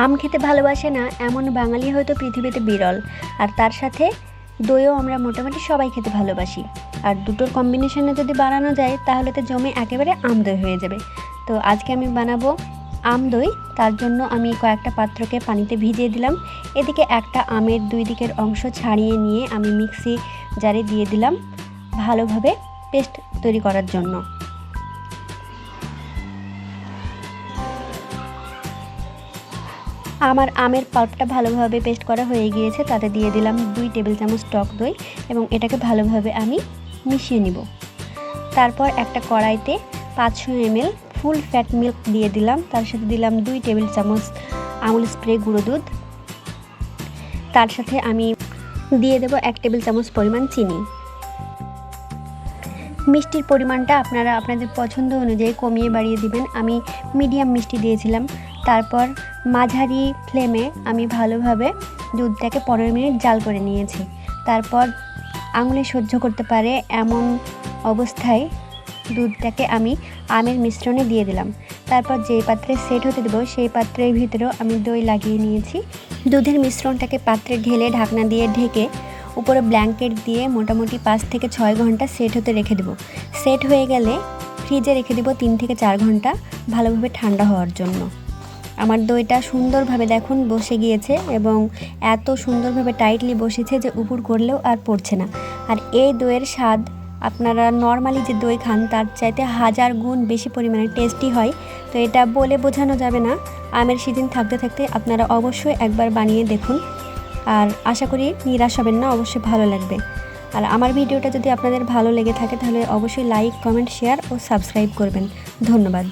আম খেতে ভালোবাসে না, এমন বাঙালি হয়তো পৃথিবীতে বিরল। আর তার সাথে দইও আমরা মোটামুটি সবাই খেতে ভালোবাসি। আর দুটোর কম্বিনেশনে যদি বানানো যায়, তাহলে তো জমে একেবারে আম দই হয়ে যাবে। তো আজকে আমি বানাবো আম দই। তার জন্য আমি কয়েকটা পাত্রকে পানিতে ভিজিয়ে দিলাম। এদিকে একটা আমের দুই দিকের অংশ ছাড়িয়ে নিয়ে আমি মিক্সি জারে দিয়ে দিলাম ভালোভাবে পেস্ট তৈরি করার জন্য। আমার আমের পাল্পটা ভালোভাবে পেস্ট করা হয়ে গিয়েছে, তাতে দিয়ে দিলাম দুই টেবিল চামচ টক দই এবং এটাকে ভালোভাবে আমি মিশিয়ে নিব। তারপর একটা কড়াইতে পাঁচশো এমএল ফুল ফ্যাট মিল্ক দিয়ে দিলাম, তার সাথে দিলাম দুই টেবিল চামচ আমুল স্প্রে গুঁড়ো দুধ। তার সাথে আমি দিয়ে দেব এক টেবিল চামচ পরিমাণ চিনি। মিষ্টির পরিমাণটা আপনারা আপনাদের পছন্দ অনুযায়ী কমিয়ে বাড়িয়ে দিবেন। আমি মিডিয়াম মিষ্টি দিয়েছিলাম। তারপর মাঝারি ফ্লেমে আমি ভালোভাবে দুধটাকে পনেরো মিনিট জাল করে নিয়েছি। তারপর আঙুলে সহ্য করতে পারে এমন অবস্থায় দুধটাকে আমি আমের মিশ্রণে দিয়ে দিলাম। তারপর যে পাত্রে সেট হতে দেবো, সেই পাত্রের ভিতরেও আমি দই লাগিয়ে নিয়েছি। দুধের মিশ্রণটাকে পাত্রে ঢেলে ঢাকনা দিয়ে ঢেকে উপরে ব্ল্যাঙ্কেট দিয়ে মোটামুটি পাঁচ থেকে ছয় ঘণ্টা সেট হতে রেখে দেবো। সেট হয়ে গেলে ফ্রিজে রেখে দেবো তিন থেকে চার ঘণ্টা ভালোভাবে ঠান্ডা হওয়ার জন্য। আমার দইটা সুন্দরভাবে দেখুন বসে গিয়েছে এবং এত সুন্দরভাবে টাইটলি বসেছে যে উপর করলেও আর পড়ছে না। আর এই দইয়ের স্বাদ আপনারা নর্মালি যে দই খান তার চাইতে হাজার গুণ বেশি পরিমাণে টেস্টি হয়। তো এটা বলে বোঝানো যাবে না। আমের সিজন থাকতে থাকতে আপনারা অবশ্যই একবার বানিয়ে দেখুন। আর আশা করি নিরাশ হবেন না, অবশ্যই ভালো লাগবে। আর আমার ভিডিওটা যদি আপনাদের ভালো লেগে থাকে, তাহলে অবশ্যই লাইক কমেন্ট শেয়ার ও সাবস্ক্রাইব করবেন। ধন্যবাদ।